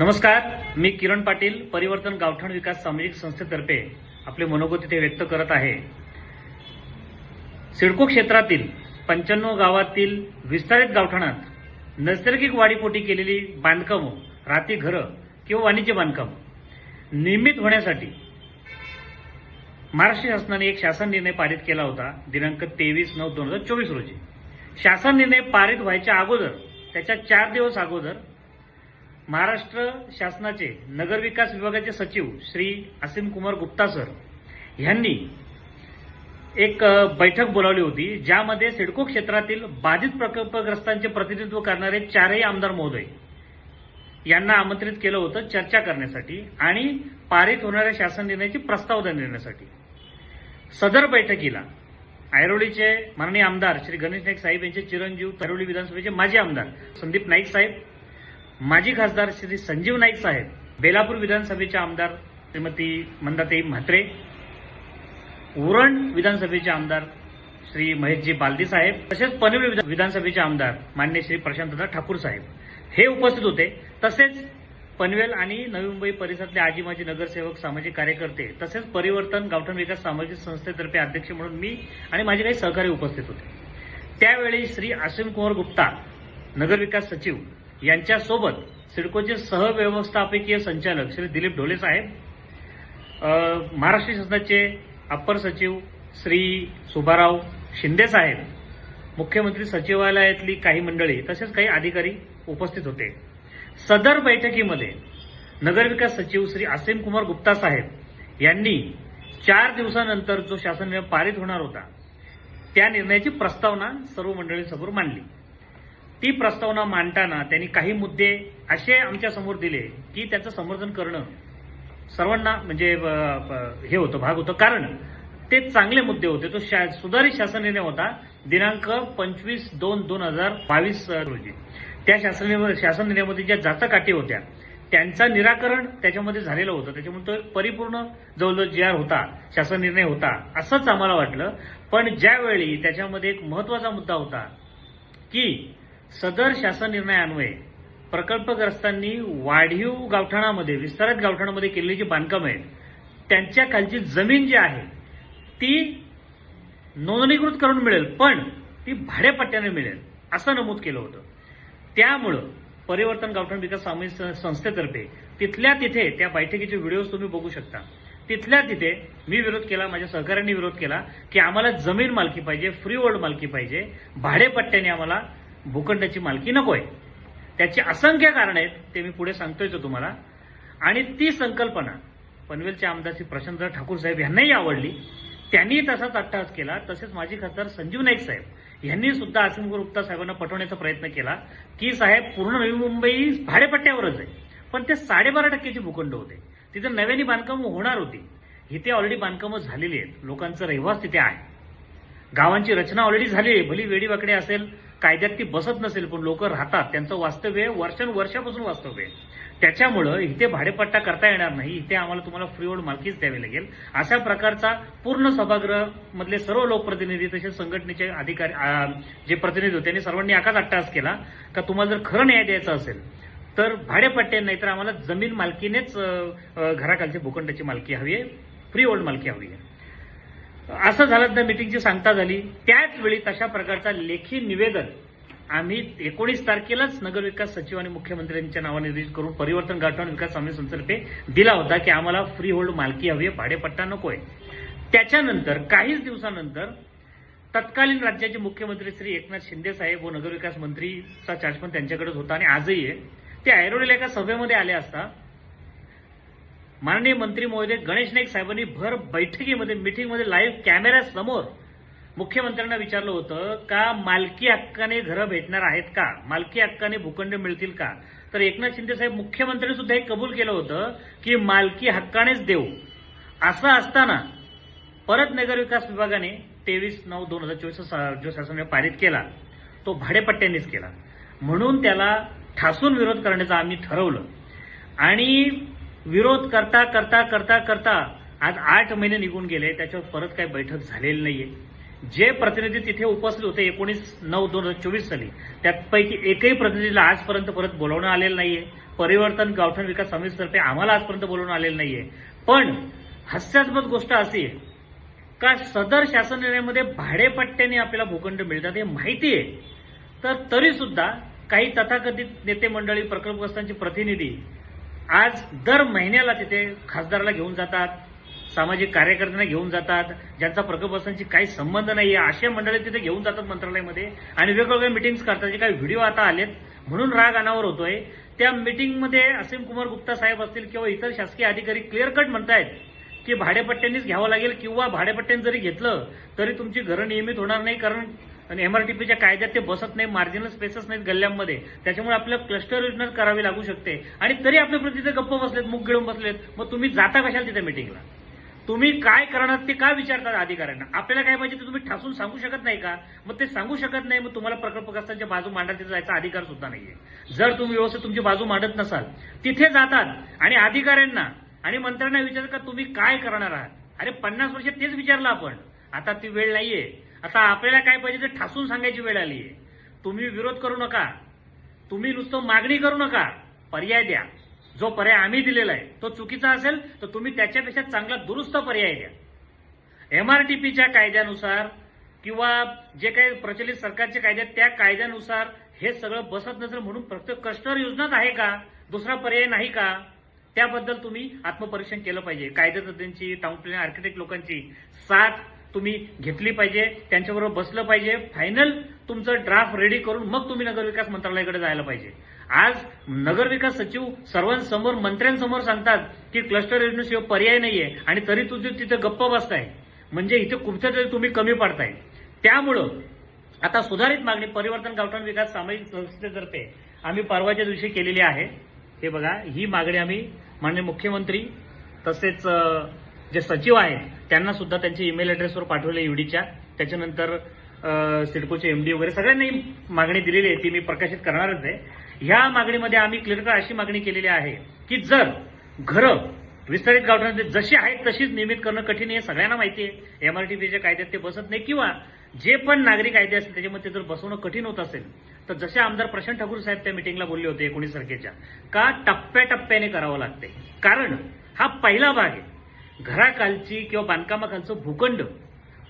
नमस्कार मी किरण पाटील परिवर्तन गावठाण विकास सामाजिक संस्थेतर्फे आपले मनोगत इथे व्यक्त करत आहे. सिडको क्षेत्रातील पंच्याण्णव गावातील विस्तारित गावठाणात नैसर्गिक वाढीपोटी केलेली बांधकामं राती घरं किंवा वाणिज्य बांधकाम निर्मित होण्यासाठी महाराष्ट्र शासनाने एक शासन निर्णय पारित केला होता दिनांक तेवीस नऊ दोन हजार चोवीस रोजी. शासन निर्णय पारित व्हायच्या अगोदर त्याच्या चार दिवस अगोदर महाराष्ट्र शासनाचे नगरविकास विभागाचे सचिव श्री असीम कुमार गुप्ता सर यांनी एक बैठक बोलावली होती ज्यामध्ये सिडको क्षेत्रातील बाधित प्रकल्पग्रस्तांचे प्रतिनिधित्व करणारे चारही आमदार महोदय यांना आमंत्रित केलं होतं चर्चा करण्यासाठी आणि पारित होणाऱ्या शासन निर्णयाची प्रस्तावना देण्यासाठी. सदर बैठकीला ऐरोलीचे माननीय आमदार श्री गणेश नाईक साहेब यांचे चिरंजीव ऐरोली विधानसभेचे माजी आमदार संदीप नाईक साहेब माजी खासदार श्री संजीव नाईक साहेब बेलापूर विधानसभेचे आमदार श्रीमती मंदाताई म्हात्रे उरण विधानसभेचे आमदार श्री महेशजी बालदी साहेब तसेच पनवेल विधानसभेचे आमदार मान्य श्री प्रशांतदा ठाकूर साहेब हे उपस्थित होते. तसेच पनवेल आणि नवी मुंबई परिसरातले आजी माजी नगरसेवक सामाजिक कार्यकर्ते तसेच परिवर्तन गावठण विकास सामाजिक संस्थेतर्फे अध्यक्ष म्हणून मी आणि माझे काही सहकारी उपस्थित होते. त्यावेळी श्री असीम कुमार गुप्ता नगरविकास सचिव यांच्यासोबत सिडकोचे सहव्यवस्थापकीय संचालक श्री दिलीप ढोले साहेब महाराष्ट्र शासनाचे अप्पर सचिव श्री सुभाराव शिंदे साहेब मुख्यमंत्री सचिवालयातली काही मंडळी तसेच काही अधिकारी उपस्थित होते. सदर बैठकीमध्ये नगरविकास सचिव श्री असीम कुमार गुप्ता साहेब यांनी चार दिवसानंतर जो शासन निर्णय पारित होणार होता त्या निर्णयाची प्रस्तावना सर्व मंडळींसमोर मांडली. ती प्रस्तावना मांडताना त्यांनी काही मुद्दे असे आमच्यासमोर दिले की त्याचं समर्थन करणं सर्वांना म्हणजे हे होतं भाग होतं. कारण ते चांगले मुद्दे होते. तो शा- सुधारित शासन निर्णय होता दिनांक पंचवीस दोन दोन हजार बावीस रोजी. त्या शासन शासन निर्णयामध्ये ज्या जाचकाठी होत्या त्यांचं निराकरण त्याच्यामध्ये झालेलं होतं. त्याच्यामुळे तो एक परिपूर्ण जवळजवळ जी आर होता शासन निर्णय होता असंच आम्हाला वाटलं. पण ज्यावेळी त्याच्यामध्ये एक महत्त्वाचा मुद्दा होता की सदर शासन निर्णयान्वये प्रकल्पग्रस्तांनी वाढीव गावठाणामध्ये विस्तारित गावठाणामध्ये केलेली जी बांधकामं आहेत त्यांच्या खालची जमीन जी आहे ती नोंदणीकृत करून मिळेल पण ती भाडेपट्ट्याने मिळेल असं नमूद केलं होतं. त्यामुळं परिवर्तन गावठाण विकास सामूहिक संस्थेतर्फे तिथल्या तिथे त्या बैठकीचे व्हिडिओज तुम्ही बघू शकता. तिथल्या तिथे मी विरोध केला माझ्या सहकाऱ्यांनी विरोध केला की आम्हाला जमीन मालकी पाहिजे फ्री होल्ड मालकी पाहिजे भाडेपट्ट्याने आम्हाला भूखंडाची मालकी नकोय. त्याची असंख्य कारण आहेत ते मी पुढे सांगतोय तो तुम्हाला. आणि ती संकल्पना पनवेलचे आमदार श्री प्रशांत ठाकूर साहेब यांनाही आवडली. त्यांनी तसाच अट्टहास केला. तसेच माजी खासदार संजीव नाईक साहेब यांनी सुद्धा आसिम गुप्ता साहेबांना पटवण्याचा प्रयत्न केला. की साहेब पूर्ण नवी मुंबई भाडेपट्ट्यावरच आहे. पण ते साडेबारा टक्क्याचे भूखंड होते. तिथे नव्याने बांधकामं होणार होती. इथे ऑलरेडी बांधकामं झालेली आहेत. लोकांचं रहिवास तिथे आहे. गावांची रचना ऑलरेडी झाली आहे. भली वेडीवाकडे असेल कायद्यात ती बसत नसेल पण लोक राहतात. त्यांचं वास्तव्य वर्षानुवर्षापासून वास्तव्य आहे. त्याच्यामुळं इथे भाडेपट्टा करता येणार नाही. इथे आम्हाला तुम्हाला फ्री मालकीच द्यावी लागेल. अशा प्रकारचा पूर्ण सभागृह मधले सर्व लोकप्रतिनिधी तसेच संघटनेचे अधिकारी जे प्रतिनिधी होते त्यांनी सर्वांनी आकाच अट्टास केला. का तुम्हाला जर खरं न्याय द्यायचा असेल तर भाडेपट्टे नाही तर आम्हाला जमीन मालकीनेच घराखालची भूखंडाची मालकी हवी आहे फ्री ओल्ड मालकी हवी आहे. असं झालं तर मिटिंगची सांगता झाली. त्याच वेळी तशा प्रकारचा लेखी निवेदन आम्ही एकोणीस तारखेलाच नगरविकास सचिव आणि मुख्यमंत्र्यांच्या नावाने रिलीज करून परिवर्तन गाठवण विकास स्वामी संस्थेतर्फे दिला होता की आम्हाला फ्री होल्ड मालकी हवी आहे भाडेपट्टा नकोय. त्याच्यानंतर काहीच दिवसानंतर तत्कालीन राज्याचे मुख्यमंत्री श्री एकनाथ शिंदे साहेब व नगरविकास मंत्रीचा चार्ज पण त्यांच्याकडेच होता आणि आजही आहे. ते ऐरोलीला एका सभेमध्ये आले असता माननीय मंत्री महोदय गणेश नाईक साहेबांनी भर बैठकीमध्ये मिटिंगमध्ये लाईव्ह कॅमेऱ्यासमोर मुख्यमंत्र्यांना विचारलं होतं का मालकी हक्काने घरं भेटणार आहेत का? मालकी हक्काने भूखंड मिळतील का? तर एकनाथ शिंदे साहेब मुख्यमंत्र्यांनी सुद्धा हे कबूल केलं होतं की मालकी हक्कानेच देऊ. असं असताना परत नगर विकास विभागाने तेवीस नऊ दोन हजार चोवीस जो शासनाने पारित केला तो भाडेपट्ट्यांनीच केला. म्हणून त्याला ठासून विरोध करण्याचं आम्ही ठरवलं. आणि विरोध करता करता करता करता आज आठ महिने निघून गेले. त्याच्यावर परत काही बैठक झालेली नाहीये. जे प्रतिनिधी तिथे उपस्थित होते एकोणीस नऊ दोन हजार चोवीस साली त्यापैकी एकही प्रतिनिधीला आजपर्यंत परत बोलवणं आलेलं नाहीये. परिवर्तन गावठण विकास समितीतर्फे आम्हाला आजपर्यंत बोलवणं आलेलं नाहीये. पण हास्यास्पद गोष्ट अशी आहे का सदर शासन निर्णयामध्ये भाडेपट्ट्याने आपल्याला भूखंड मिळतात हे माहिती आहे. तर तरी सुद्धा काही तथाकथित नेते मंडळी प्रकल्पग्रस्तांचे प्रतिनिधी आज दर महिन्याला तिथे खासदाराला घेऊन जातात सामाजिक कार्यकर्त्यांना घेऊन जातात ज्यांचा प्रकल्पग्रस्तांशी काही संबंध नाहीये अशा मंडळी तिथे घेऊन जातात मंत्रालयामध्ये आणि वेगवेगळ्या मिटिंग्स करतात. जे काही व्हिडिओ आता आलेत म्हणून राग अनावर होतोय. त्या मिटिंगमध्ये असीम कुमार गुप्ता साहेब असतील किंवा इतर शासकीय अधिकारी क्लिअर कट म्हणतायत की भाडेपट्ट्यांनीच घ्यावं लागेल किंवा भाडेपट्ट्याने जरी घेतलं तरी तुमची घरं नियमित होणार नाही. कारण एमआरटीपीच्या कायद्यात ते बसत नाही मार्जिनल स्पेसेस नाहीत गल्ल्यांमध्ये. त्याच्यामुळे आपल्याला क्लस्टर योजना करावी लागू शकते. आणि तरी आपले प्रतिनिधी गप्प बसलेत मुख गिळून बसलेत. मग तुम्ही जाता कशाला तिथे मिटिंगला तुम्ही काय करणार ते काय विचारतात अधिकाऱ्यांना? आपल्याला काय पाहिजे ते तुम्ही ठासून सांगू शकत नाही का? मग ते सांगू शकत नाही मग तुम्हाला प्रकल्पग्रस्तांच्या बाजू मांडायला जायचा अधिकार सुद्धा नाहीये. जर तुम्ही व्यवस्थित तुमची बाजू मांडत नसाल तिथे जातात आणि अधिकाऱ्यांना आणि मंत्र्यांना विचारतात का तुम्ही काय करणार आहात? अरे पन्नास वर्ष तेच विचारलं आपण. आता ती वेळ नाहीये. आता आपल्याला काय पाहिजे ते ठासून सांगायची वेळ आली आहे. तुम्ही विरोध करू नका. तुम्ही नुसतं मागणी करू नका. पर्याय द्या. जो पर्याय आम्ही दिलेला आहे तो चुकीचा असेल तर तुम्ही त्याच्यापेक्षा चांगला दुरुस्त पर्याय द्या. एमआरटीपीच्या कायद्यानुसार किंवा जे काही प्रचलित सरकारचे कायदे आहेत त्या कायद्यानुसार हे सगळं बसत नसेल म्हणून प्रत्येक कस्टमर योजनाच आहे का? दुसरा पर्याय नाही का? त्याबद्दल तुम्ही आत्मपरीक्षण केलं पाहिजे. कायदेतज्ञांची टाउन प्लॅनिंग आर्किटेक्ट लोकांची साथ तुम्ही घेतली पाहिजे त्यांच्याबरोबर बसलं पाहिजे. फायनल तुमचं ड्राफ्ट रेडी करून मग तुम्ही नगरविकास मंत्रालयाकडे जायला पाहिजे. आज नगरविकास सचिव सर्वांसमोर मंत्र्यांसमोर सांगतात की क्लस्टर योजनेशिवाय पर्याय नाहीये आणि तरी तुझे तिथे गप्प बसताय. म्हणजे इथे कुठेतरी तुम्ही कमी पडताय. त्यामुळं आता सुधारित मागणी परिवर्तन गावठाण विकास सामाजिक संस्थेतर्फे आम्ही परवाच्या दिवशी केलेली आहे. हे बघा ही मागणी आम्ही माननीय मुख्यमंत्री तसेच जे सचिव आहेत त्यांना सुद्धा त्यांच्या ईमेल ॲड्रेसवर पाठवले ईडीच्या त्याच्यानंतर सिडकोचे एमडी वगैरे सगळ्यांनी मागणी दिलेली आहे ती मी प्रकाशित करणारच आहे. ह्या मागणीमध्ये आम्ही क्लिअरकर अशी मागणी केलेली आहे की जर घरं विस्तारित गावठाणामध्ये जशी आहेत तशीच नियमित करणं कठीण आहे सगळ्यांना माहिती आहे. एमआरटीपीच्या कायद्यात ते बसत नाही किंवा जे पण नागरिक कायदे असतील त्याच्यामध्ये जर बसवणं कठीण होत असेल तर जसे आमदार प्रशांत ठाकूर साहेब त्या मिटिंगला बोलले होते एकोणीस तारखेच्या का टप्प्याटप्प्याने करावं लागते कारण हा पहिला भाग आहे. घराखालची किंवा बांधकामाखालचं भूखंड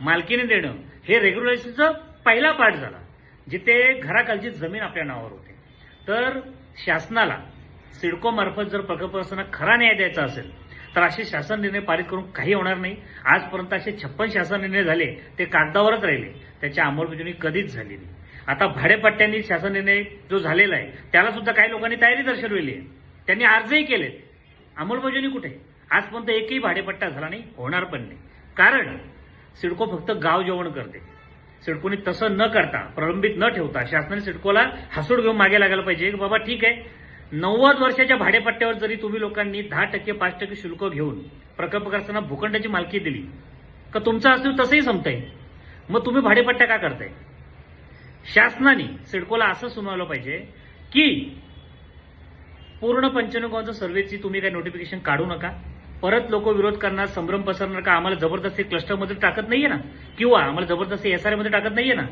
मालकीने देणं हे रेग्युलेशनचा पहिला पार्ट झाला जिथे घराखालची जमीन आपल्या नावावर होते. तर शासनाला सिडको मार्फत जर प्रकल्पग्रस्तांना खरा न्याय द्यायचा असेल तर असे शासन निर्णय पारित करून काही होणार नाही. आजपर्यंत असे छप्पन शासन निर्णय झाले ते कागदावरच राहिले. त्याची अंमलबजावणी कधीच झाली नाही. आता भाडेपट्ट्यांनी शासन निर्णय जो झालेला आहे त्याला सुद्धा काही लोकांनी तयारी दर्शवलेली आहे. त्यांनी अर्जही केलेत. अंमलबजावणी कुठे? आजपर्यंत एकही भाडेपट्टा झाला नाही होणार पण नाही. कारण सिडको फक्त गाव जेवण करते. सिडकोनी तसं न करता प्रलंबित न ठेवता शासनाने सिडकोला हसूड घेऊन मागे लागायला पाहिजे. की बाबा ठीक आहे. नव्वद वर्षाच्या भाडेपट्ट्यावर जरी तुम्ही लोकांनी दहा टक्के पाच टक्के शुल्क घेऊन प्रकल्पग्रस्तांना भूखंडाची मालकी दिली का तुमचं असतील तसंही संपतंय? मग तुम्ही भाडेपट्टा का करताय? शासनाने सिडकोला असं सुनावलं पाहिजे की पूर्ण पंचनगावचं सर्वेची तुम्ही काही नोटिफिकेशन काढू नका. परत लोक विरोध करणार संभ्रम पसरणार का? आम्हाला जबरदस्ती क्लस्टरमध्ये टाकत नाहीये ना? किंवा आम्हाला जबरदस्ती एसआरमध्ये टाकत नाहीये ना?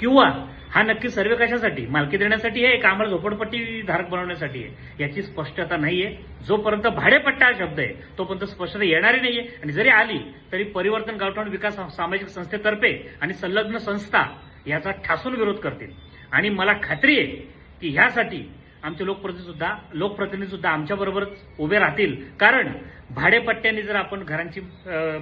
किंवा हा नक्की सर्वे कशासाठी? मालकी देण्यासाठी आहे का? आम्हाला झोपडपट्टी धारक बनवण्यासाठी आहे? याची स्पष्टता नाहीये. जोपर्यंत भाडेपट्टा हा शब्द आहे तोपर्यंत स्पष्टता येणारी नाहीये. आणि जरी आली तरी परिवर्तन गावठाण विकास सामाजिक संस्थेतर्फे आणि संलग्न संस्था याचा ठासून विरोध करतील. आणि मला खात्री आहे की ह्यासाठी आमचे लोकप्रतिनिधी सुद्धा लोकप्रतिनिधी सुद्धा आमच्या उभे राहतील. कारण भाडेपट्ट्यांनी जर आपण घरांची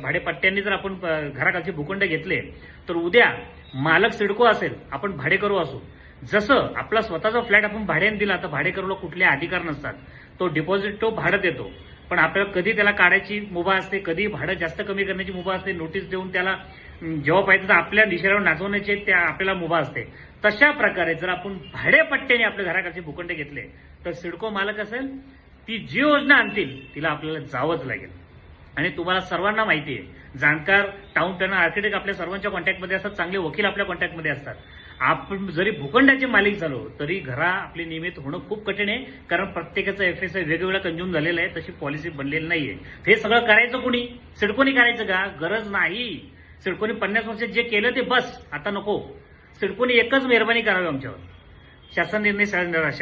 भाडेपट्ट्यांनी जर आपण अं, घराखालचे भूखंड घेतले तर उद्या मालक सिडको असेल आपण भाडेकरू असू. जसं आपला स्वतःचा फ्लॅट आपण भाड्याने दिला तर भाडेकरूला कुठले अधिकार नसतात. तो डिपॉझिट तो भाडं देतो. पण आपल्याला कधी त्याला काढायची मुभा असते कधी भाडं जास्त कमी करण्याची मुभा असते नोटीस देऊन त्याला जेव्हा पाहिजे तर आपल्या दिशेवर नाचवण्याची त्या आपल्याला मुभा असते तशा प्रकारे जर आपण भाडेपट्ट्याने आपल्या घराकडचे भूखंड घेतले तर सिडको मालक असेल ती जी योजना आणतील तिला आपल्याला जावंच लागेल. आणि तुम्हाला सर्वांना माहिती आहे जाणकार टाऊन प्लॅनर आर्किटेक्ट आपल्या सर्वांच्या कॉन्टॅक्टमध्ये असतात चांगले वकील आपल्या कॉन्टॅक्टमध्ये असतात. आपण जरी भूखंडाचे मालिक झालो तरी घरा आपली नियमित होणं खूप कठीण आहे कारण प्रत्येकाचं एफ एस आय वेगवेगळा कंझ्युम झालेला आहे तशी पॉलिसी बनलेली नाहीये. हे सगळं करायचं कोणी? सिडकोनी करायचं का? गरज नाही. सिडकोने पन्नास वर्षात जे केलं ते बस आता नको. सिडकोने एकच मेहरबानी करावी आमच्यावर. शासन निर्णय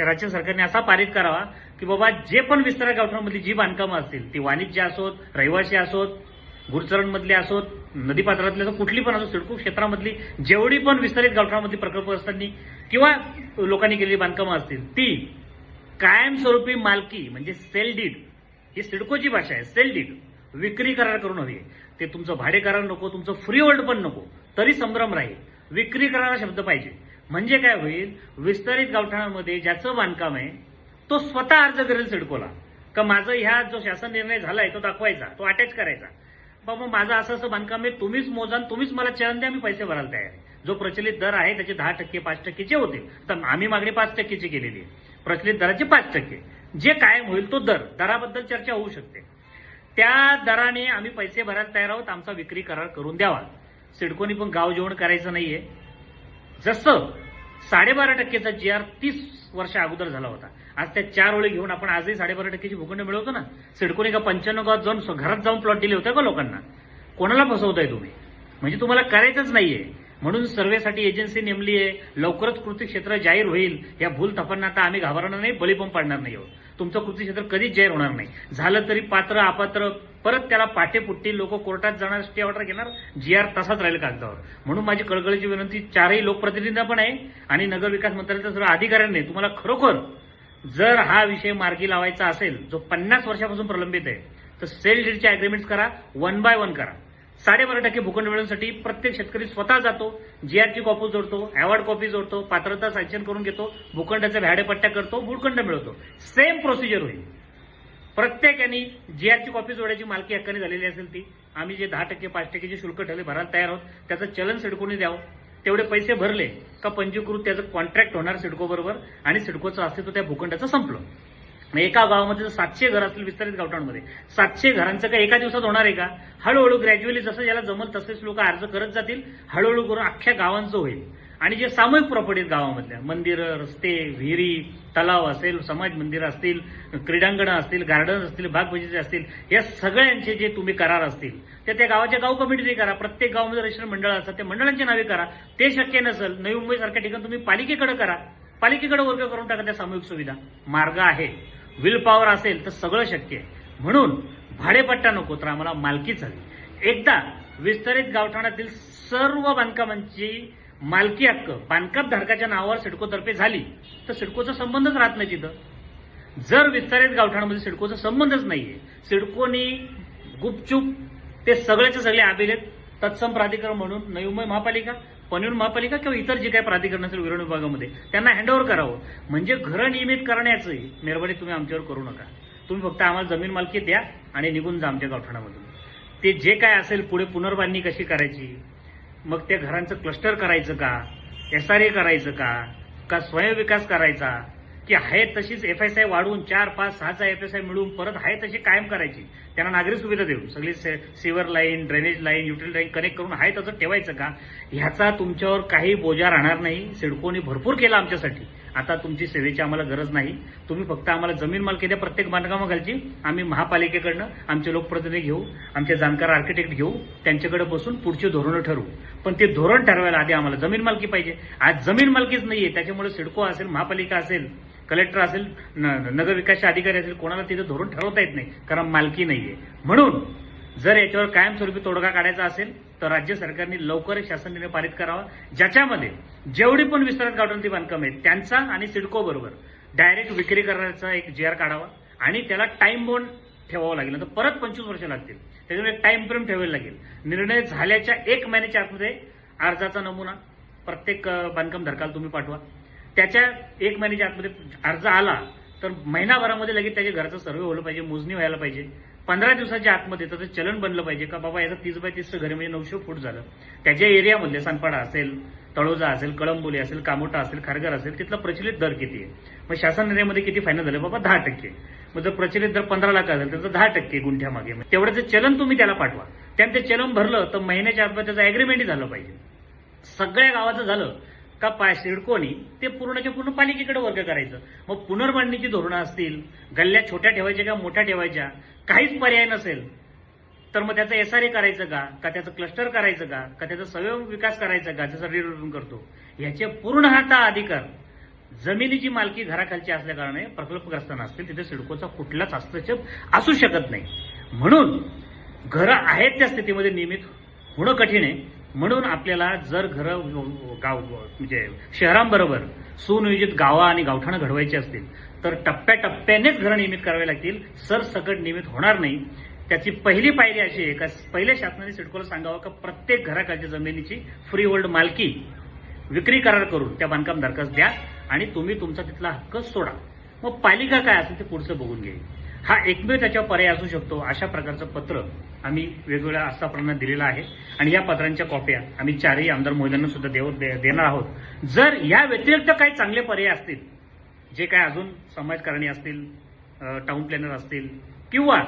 राज्य सरकारने असा पारित करावा की बाबा जे पण विस्तार गावठाणामधली जी बांधकामं असतील ती वाणिज्य असोत रहिवासी असोत गुरचरणमधली असोत नदीपात्रातली असो कुठली पण असो सिडको क्षेत्रामधली जेवढी पण विस्तारित गावठाणामधली प्रकल्प असताना किंवा लोकांनी केलेली बांधकामं असतील ती कायमस्वरूपी मालकी म्हणजे सेल डीड ही सिडकोची भाषा आहे सेल डीड विक्री करार करून हवी आहे. ते तुमचं भाडे नको तुमचं फ्री होल्ड पण नको. तरी संभ्रम राहील. विक्री करार शब्द पाहिजे. म्हणजे काय होईल? विस्तारित गावठाणामध्ये ज्याचं बांधकाम आहे तो स्वतः अर्ज करेल सिडकोला. का माझं ह्या जो शासन निर्णय झालाय तो दाखवायचा तो अटॅच करायचा. बाबा माझं असं असं बांधकाम आहे तुम्हीच मोजा तुम्हीच मला चलन द्या मी पैसे भरायला तयार आहे. जो प्रचलित दर आहे त्याचे दहा टक्के पाच टक्केचे होते तर आम्ही मागणी पाच टक्केची केलेली आहे. प्रचलित दराचे पाच टक्के. जे कायम होईल तो दर. दराबद्दल चर्चा होऊ शकते. त्या दराने आम्ही पैसे भरायला तयार आहोत आमचा विक्री करार करून द्यावा. सिडकोनी पण गाव जेवण करायचं नाहीये. जसं साडेबारा टक्केचा जी आर तीस वर्ष अगोदर झाला होता. आज त्या चार ओळी घेऊन आपण आजही साडेबारा टक्केची भूखंड मिळवतो ना? सिडकोनी का पंच्याण्णव गावात जाऊन घरात जाऊन प्लॉट दिले होते का लोकांना? कोणाला फसवताय तुम्ही? म्हणजे तुम्हाला करायचंच नाहीये. म्हणून सर्वेसाठी एजन्सी नेमली आहे. लवकरच कृती क्षेत्र जाहीर होईल. या भूल तपांना आता आम्ही घाबरणार नाही बळी पण पाडणार नाही आहोत. तुमचं कृती क्षेत्र कधीच जाहीर होणार नाही. झालं तरी पात्र अपात्र परत त्याला पाठेपुट्टी लोक कोर्टात जाणार स्टे ऑर्डर घेणार जी आर तसाच राहील कागदावर. म्हणून माझी कळकळीची विनंती चारही लोकप्रतिनिधींना पण आहे आणि नगरविकास मंत्रालयाच्या सर्व अधिकाऱ्यांनी तुम्हाला खरोखर जर हा विषय मार्गी लावायचा असेल जो पन्नास वर्षापासून प्रलंबित आहे तर सेल डीडच्या अग्रीमेंट करा वन बाय वन करा. साडेबारा टक्के भूखंड मिळवण्यासाठी प्रत्येक शेतकरी स्वतः जातो जीआरची कॉपी जोडतो अवॉर्ड कॉपी जोडतो पात्रता सँक्शन करून घेतो भूखंडाचा भाडेपट्ट्या करतो भूखंड मिळवतो. सेम प्रोसिजर होईल. प्रत्येकाने जीआरची कॉपी जोडायची मालकी हक्काने झालेली असेल ती आम्ही जे दहा टक्के पाच टक्के जे शुल्क ठरले भरायला तयार आहोत त्याचं चलन सिडकोने द्यावं. तेवढे पैसे भरले का पंजीकृत त्याचं कॉन्ट्रॅक्ट होणार सिडको बरोबर आणि सिडकोचं अस्तित्व त्या भूखंडाचं संपलं. म्हणजे एका गावामध्ये जर सातशे घर असतील विस्तारित गावठाणमध्ये सातशे घरांचं काय एका दिवसात होणार आहे का? हळूहळू ग्रॅज्युअली जसं ज्याला जमल तसेच लोक अर्ज करत जातील हळूहळू करून अख्ख्या गावांचं होईल. आणि जे सामूहिक प्रॉपर्टी आहेत गावामधल्या मंदिरं रस्ते विहिरी तलाव असेल समाज मंदिरं असतील क्रीडांगणं असतील गार्डन असतील बाग असतील या सगळ्यांचे जे तुम्ही करार असतील ते त्या गावाच्या गाव कमिटीने करा प्रत्येक गावामध्ये रजिस्टर मंडळ असतात त्या मंडळांच्या नावे करा. ते शक्य नसेल नवी मुंबईसारख्या ठिकाणी तुम्ही पालिकेकडे करा. पालिकेकडे वर्ग करून टाका त्या सामूहिक सुविधा. मार्ग आहे. विल पॉवर असेल तर सगळं शक्य आहे. म्हणून भाडेपट्टा नको तर आम्हाला मालकीच हवी. एकदा विस्तारित गावठाणातील सर्व बांधकामांची मालकी हक्क बांधकाम धारकाच्या नावावर सिडकोतर्फे झाली तर सिडकोचा संबंधच राहत नाही तिथं. जर विस्तारित गावठाणामध्ये सिडकोचा संबंधच नाहीये सिडकोनी गुपचूप ते सगळ्याचे सगळे अभिलेख तत्सम प्राधिकरण म्हणून नवी मुंबई महापालिका पनवेल महापालिका किंवा इतर जे काही प्राधिकरण असेल विरण विभागामध्ये त्यांना हँडओव्हर करावं. म्हणजे घरं नियमित करण्याचंही मेहरबानी तुम्ही आमच्यावर करू नका. तुम्ही फक्त आम्हाला जमीन मालकी द्या आणि निघून जा आमच्या गावठाणामधून. ते जे काय असेल पुढे पुनर्बांधणी कशी करायची? मग त्या घरांचं क्लस्टर करायचं का? एस आर ए करायचं का? का स्वयंविकास करायचा? की आहे तशीच एफ एस आय वाढवून चार पाच सहाचा एफ एस आय मिळवून परत आहे तशी कायम करायची. त्यांना नागरी सुविधा देऊन सगळी sewer line drainage line utility line connect करून आहे तसं ठेवायचं का? ह्याचा तुमच्यावर काही बोजा राहणार नाही. सिडकोने भरपूर केला आमच्यासाठी. आता तुमची सेवेची आम्हाला गरज नाही. तुम्ही फक्त आम्हाला जमीन मालकी द्या प्रत्येक बांधकामाखालची आम्ही महापालिकेकडनं आमचे लोकप्रतिनिधी घेऊ आमचे जाणकार आर्किटेक्ट घेऊ त्यांच्याकडे बसून पुढची धोरणं ठरवू. पण ते धोरण ठरवायला आधी आम्हाला जमीन मालकी पाहिजे. आज जमीन मालकीच नाहीये त्याच्यामुळे सिडको असेल महापालिका असेल कलेक्टर असेल न- नगरविकासचे अधिकारी असेल कोणाला तिथे धोरण ठरवता येत नाही कारण मालकी नाहीये. म्हणून जर याच्यावर कायमस्वरूपी तोडगा काढायचा असेल तर राज्य सरकारने लवकर शासन निर्णय पारित करावा. ज्याच्यामध्ये जेवढी पण विस्तारित गावठाणाची बांधकाम आहेत त्यांचा आणि सिडको बरोबर डायरेक्ट विक्री करण्याचा एक जे आर काढावा आणि त्याला टाइम बोन ठेवावं लागेल. तर परत पंचवीस वर्ष लागतील. त्याच्यामुळे एक टाइम फ्रेम ठेवायला लागेल. निर्णय झाल्याच्या एक महिन्याच्या आतमध्ये अर्जाचा नमुना प्रत्येक बांधकाम धरकाल तुम्ही पाठवा. त्याच्या एक महिन्याच्या आतमध्ये अर्ज आला तर महिनाभरामध्ये लगेच त्याच्या घराचं सर्वे होलं पाहिजे मोजणी व्हायला पाहिजे. पंधरा दिवसाच्या आतमध्ये त्याचं चलन बनलं पाहिजे का बाबा याचं तीस बाय तीसचं घर म्हणजे नऊशे फूट झालं. त्याच्या एरियामधले सानपाडा असेल तळोजा असेल कळंबोली असेल कामोटा असेल खारघर असेल तिथला प्रचलित दर किती आहे? मग शासन निर्णयामध्ये किती फायनल झालं? बाबा दहा टक्के. मग जर प्रचलित दर पंधरा लाख असेल त्याचं दहा टक्के गुंठ्यामागे मग. तेवढं जे चलन तुम्ही त्याला पाठवा. त्यानं ते चलन भरलं तर महिन्याच्या आतमध्ये त्याचं अग्रीमेंटही झालं पाहिजे. सगळ्या गावाचं झालं. का पाय सिडकोनी ते पूर्णच्या पूर्ण पालिकेकडे वर्ग करायचं. मग पुनर्बांधणीची धोरणं असतील गल्ल्या छोट्या ठेवायच्या का मोठ्या ठेवायच्या काहीच पर्याय नसेल. तर मग त्याचं एस आर ए करायचं का? का त्याचं क्लस्टर करायचं का? का त्याचा सवय विकास करायचा का? जसं रिडेव्हलपमेंट करतो. याचे पूर्ण हाता अधिकार जमिनीची मालकी घराखालची असल्याकारणाने प्रकल्पग्रस्तांना असतील. तिथे सिडकोचा कुठलाच हस्तक्षेप असू शकत नाही. म्हणून घरं आहेत त्या स्थितीमध्ये नियमित होणं कठीण आहे. म्हणून आपल्याला जर घरं गाव म्हणजे शहरांबरोबर सुनियोजित गावं आणि गावठाणं घडवायची असतील तर टप्प्याटप्प्यानेच घरं नियमित करावी लागतील. सरसकट नियमित होणार नाही. त्याची पहिली पायरी अशी आहे का पहिल्या शासनाने सिडकोला सांगावं का प्रत्येक घराखालच्या जमिनीची फ्री होल्ड मालकी विक्री करार करून त्या बांधकामधारकास द्या आणि तुम्ही तुमचा तिथला हक्क सोडा. मग पालिका काय असेल ते पुढचं बघून घेईल. हा एकमेव त्याच्यावर पर्याय असू शकतो. अशा प्रकारचं पत्र आम्ही वेगवेगळ्या आस्थापनांना दिलेलं आहे. आणि या पत्रांच्या कॉप्या आम्ही चारही आमदार महिलांना सुद्धा देव दे- देणार आहोत. जर या व्यतिरिक्त काही चांगले पर्याय असतील जे काय अजून समाजकारणी असतील टाऊन टाउन प्लॅनर असतील किंवा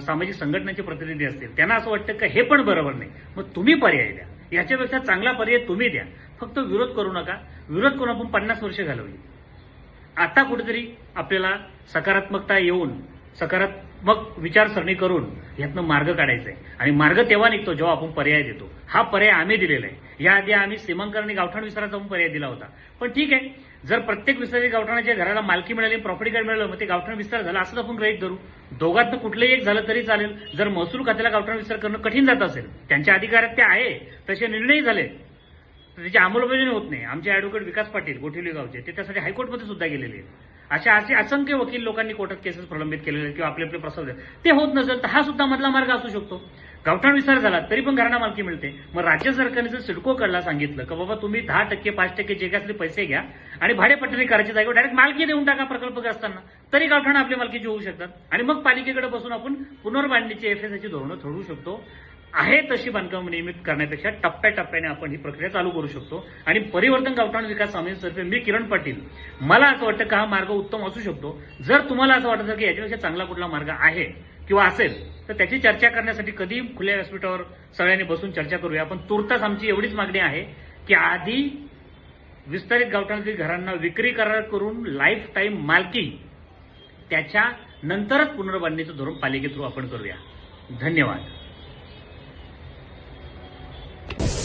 सामाजिक संघटनांचे प्रतिनिधी असतील त्यांना असं वाटतं का हे पण बरोबर नाही? मग तुम्ही पर्याय द्या. याच्यापेक्षा चांगला पर्याय तुम्ही द्या. फक्त विरोध करू नका. विरोध करून आपण पन्नास वर्ष घालवली. आता कुठेतरी आपल्याला सकारात्मकता येऊन सकारात्मक विचारसरणी करून यातनं मार्ग काढायचा आहे. आणि मार्ग तेव्हा निघतो जेव्हा आपण पर्याय देतो. हा पर्याय आम्ही दिलेला आहे. याआधी आम्ही सीमांकन आणि गावठाण विस्ताराचा पण पर्याय दिला होता. पण ठीक आहे. जर प्रत्येक विस्तारित गावठाणाच्या घराला मालकी मिळाली प्रॉपर्टी कार्ड मिळालं मग ते गावठाण विस्तार झाला असंच आपण ग्रहित धरू. दोघातनं कुठलंही एक झालं तरी चालेल. जर महसूल खात्याला गावठाण विस्तार करणं कठीण जात असेल त्यांच्या अधिकारात ते आहे तसे निर्णय झाले. म्हणजे तर त्याची अंमलबजावणी होत नाही आमचे ऍडव्होकेट विकास पाटील गोठिवली गावचे ते त्यासाठी हायकोर्टमध्ये सुद्धा गेलेले आहेत. अशा असे असंख्य वकील लोकांनी कोर्टात केसेस प्रलंबित केलेले किंवा आपले आपले प्रस्ताव दिले. ते होत नसेल तर हा सुद्धा मधला मार्ग असू शकतो. गावठाण विस्तार झाला तरी पण घरांना मालकी मिळते. मग राज्य सरकारने जर सिडकोकडला सांगितलं की बाबा तुम्ही दहा टक्के पाच टक्के जे काय असले पैसे घ्या आणि भाडेपट्टणी करायची जागेवर डायरेक्ट मालकी देऊन टाका प्रकल्प असताना तरी गावठाण आपल्या मालकीची होऊ शकतात. आणि मग पालिकेकडे बसून आपण पुनर्बांधणीची एफएसआयची धोरणं ठरवू शकतो. आहे तशी बांधकाम नियमित करण्यापेक्षा टप्प्याटप्प्याने आपण ही प्रक्रिया चालू करू शकतो. आणि परिवर्तन गावठाण विकास समितीतर्फे मी किरण पाटील मला असं वाटतं का हा मार्ग उत्तम असू शकतो? जर तुम्हाला असं वाटत की याच्यापेक्षा चांगला कुठला मार्ग आहे किंवा असेल तर त्याची चर्चा करण्यासाठी कधी खुल्या व्यासपीठावर सगळ्यांनी बसून चर्चा करूया. पण तुर्तास आमची एवढीच मागणी आहे की आधी विस्तारित गावठाणातील घरांना विक्री करार करून लाईफ टाईम मालकी त्याच्या नंतरच पुनर्बांधणीचं धोरण पालिके थ्रू आपण करूया. धन्यवाद. you